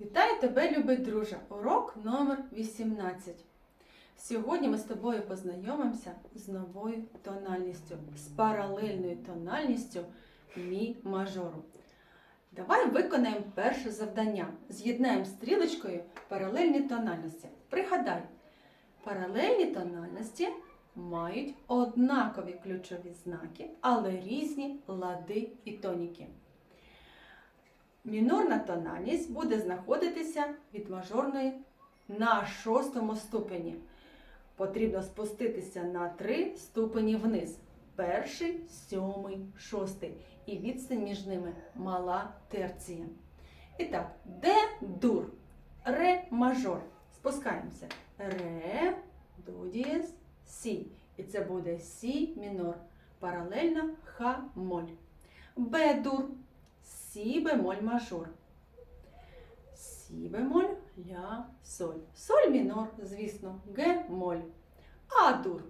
Вітаю тебе, любий друже! Урок номер 18. Сьогодні ми з тобою познайомимося з новою тональністю, з паралельною тональністю мі мажору. Давай виконаємо перше завдання. З'єднаємо стрілочкою паралельні тональності. Пригадай, паралельні тональності мають однакові ключові знаки, але різні лади і тоніки. Мінорна тональність буде знаходитися від мажорної на шостому ступені. Потрібно спуститися на три ступені вниз. Перший, сьомий, шостий. І відстань між ними мала терція. І так, де дур? Ре мажор. Спускаємося. Ре, до дієс, сі. І це буде сі мінор. Паралельно ха моль. Бе дур. Сі бемоль мажор. Сі бемоль, ля, соль. Соль мінор, звісно, ге моль. А дур.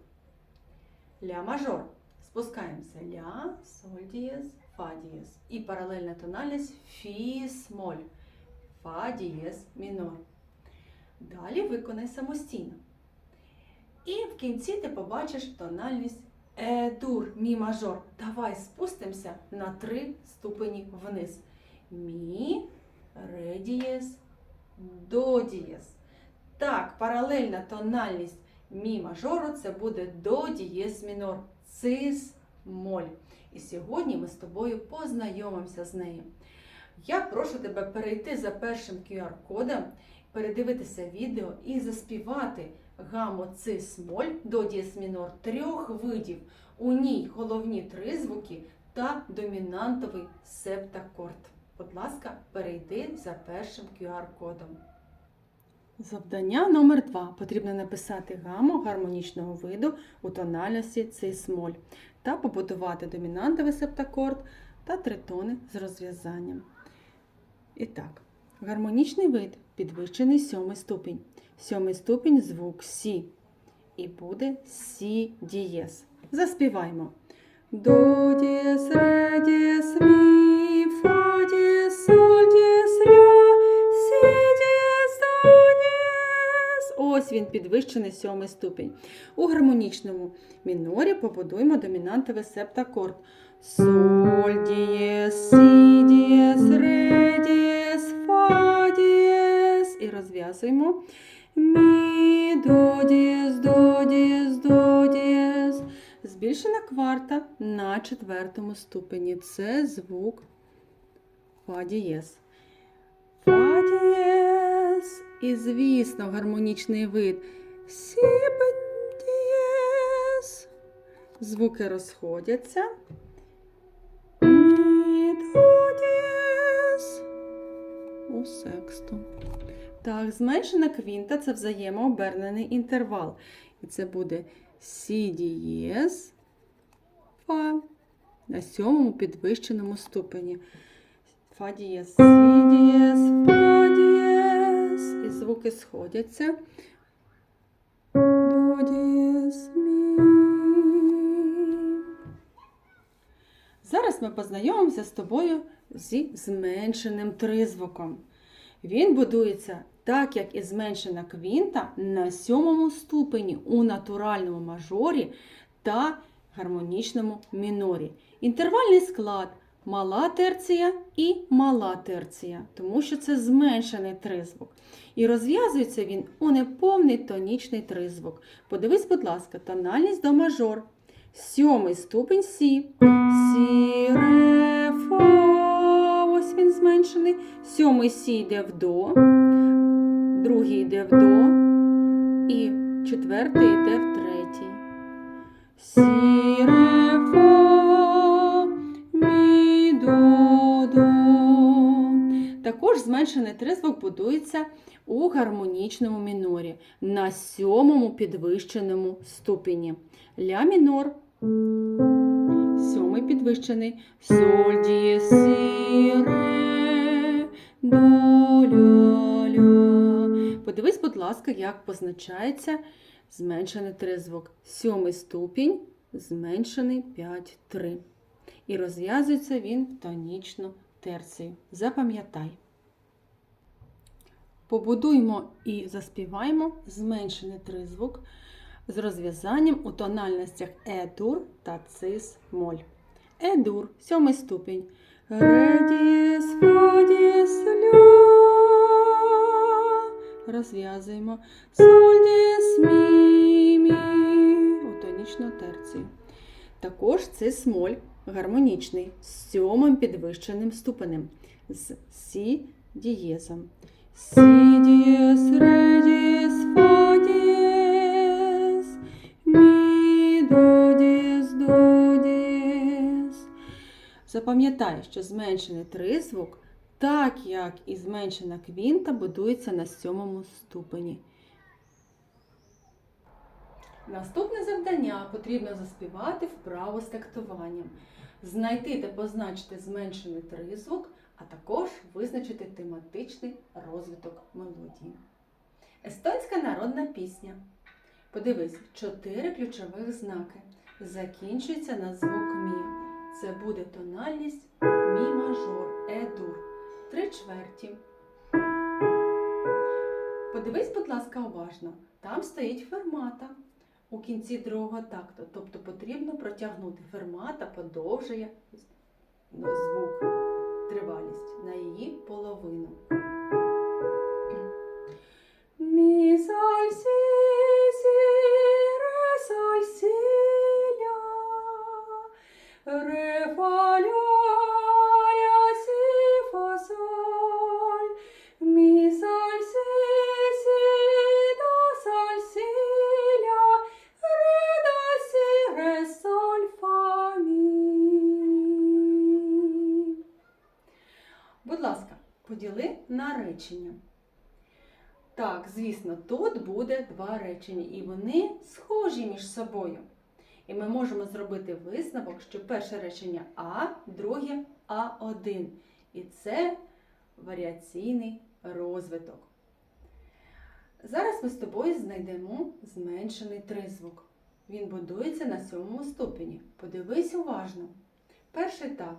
Ля мажор. Спускаємося. Ля, соль дієс, фа дієс. І паралельна тональність фі смоль. Фа дієс мінор. Далі виконай самостійно. І в кінці ти побачиш тональність Е-дур, мі мажор. Давай спустимося на три ступені вниз. Мі, ре дієс, до дієс. Так, паралельна тональність мі мажору це буде до дієс мінор. Цис моль. І сьогодні ми з тобою познайомимося з нею. Я прошу тебе перейти за першим QR-кодом, передивитися відео і заспівати гаммо цис моль до дієс мінор трьох видів. У ній головні три звуки та домінантовий септакорд. Будь ласка, перейди за першим QR-кодом. Завдання номер 2 Потрібно написати гаму гармонічного виду у тональності цис моль та побудувати домінантовий септакорд та тритони з розв'язанням. І так, гармонічний вид підвищений сьомий ступінь. Сьомий ступінь звук Сі. І буде Сі дієс. Заспіваємо. До дієс, ре дієс, мі, фа дієс, соль дієс, ля, сі дієс, до дієс. Ось він підвищений сьомий ступінь. У гармонічному мінорі побудуємо домінантовий септакорд. Соль дієс, сі дієс, ре І розв'язуємо. Мі, до дієс, до. Збільшена кварта на четвертому ступені. Це звук фа дієс. Фа дієс. І, звісно, гармонічний вид. Сі дієс. Звуки розходяться. Мі, до дієс. У сексту. Так, зменшена квінта це взаємообернений інтервал. І це буде Сі дієс Фа на сьомому підвищеному ступені. Фа дієс, Сі дієс, Фа дієс. І звуки сходяться. До дієс, Мі. Зараз ми познайомимося з тобою зі зменшеним тризвуком. Він будується так, як і зменшена квінта на сьомому ступені у натуральному мажорі та гармонічному мінорі. Інтервальний склад мала терція і мала терція, тому що це зменшений тризвук. І розв'язується він у неповний тонічний тризвук. Подивись, будь ласка, тональність до мажор. Сьомий ступень Сі. Сі, ре, зменшений. Сьомий Сі йде в до, другий йде в до, і четвертий йде в третій. Сі, ре, фа, до, до. Також зменшений тризвук будується у гармонічному мінорі на сьомому підвищеному ступені. Ля мінор. Сьомий підвищений. Соль, сі, ре, до, ля, ля. Подивись, будь ласка, як позначається зменшений тризвук. Сьомий ступінь, зменшений 5-3. І розв'язується він тонічно терцію. Запам'ятай. Побудуємо і заспіваємо зменшений тризвук з розв'язанням у тональностях Е-дур та цис-моль. Е-дур, сьомий ступінь. Ре дієс, фа Розв'язуємо. Соль дієс, мі, мі. У тонічну терцію. Також цис-моль гармонічний з сьомим підвищеним ступенем з сі дієзом. Сі дієс, ре дієс, фа дієс, мі, до дієс, до дієс. Запам'ятай, що зменшений тризвук, так як і зменшена квінта, будується на сьомому ступені. Наступне завдання потрібно заспівати вправо з тактуванням, знайти та позначити зменшений тризвук, а також визначити тематичний розвиток мелодії. Естонська народна пісня. Подивись, чотири ключових знаки. Закінчується на звук мі. Це буде тональність мі мажор, е-дур. Три чверті. Подивись, будь ласка, уважно. Там стоїть фермата у кінці другого такту. Тобто потрібно протягнути фермата, подовжує звук, тривалість на її половину. Мі, соль, сі, поділи на речення. Так, звісно, тут буде два речення, і вони схожі між собою. І ми можемо зробити висновок, що перше речення А, друге А1. І це варіаційний розвиток. Зараз ми з тобою знайдемо зменшений тризвук. Він будується на сьомому ступені. Подивись уважно. Перший так.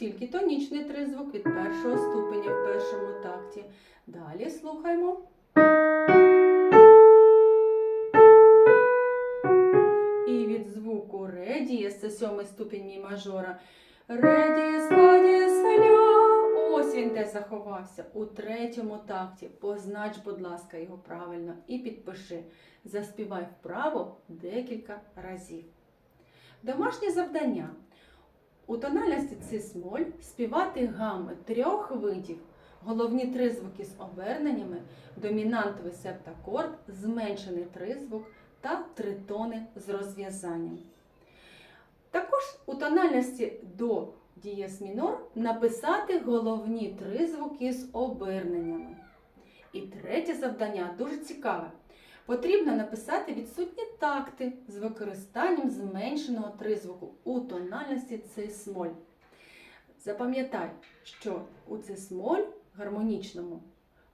Тільки тонічний тризвук від першого ступеня в першому такті. Далі слухаємо. І від звуку ре дієс, це сьомий ступінь мі мажора. Ре дієс, фа дієс, ля. Ось він де заховався у третьому такті. Познач, будь ласка, його правильно і підпиши. Заспівай вправо декілька разів. Домашнє завдання. У тональності цис-моль співати гами трьох видів. Головні тризвуки з оберненнями, домінантовий септакорд, зменшений тризвук та тритони з розв'язанням. Також у тональності до дієс мінор написати головні тризвуки з оберненнями. І третє завдання дуже цікаве. Потрібно написати відсутні такти з використанням зменшеного тризвуку у тональності цис-моль. Запам'ятай, що у цис-моль гармонічному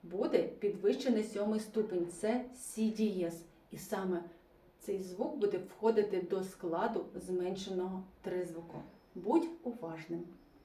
буде підвищений сьомий ступень це сі дієс. І саме цей звук буде входити до складу зменшеного тризвуку. Будь уважним!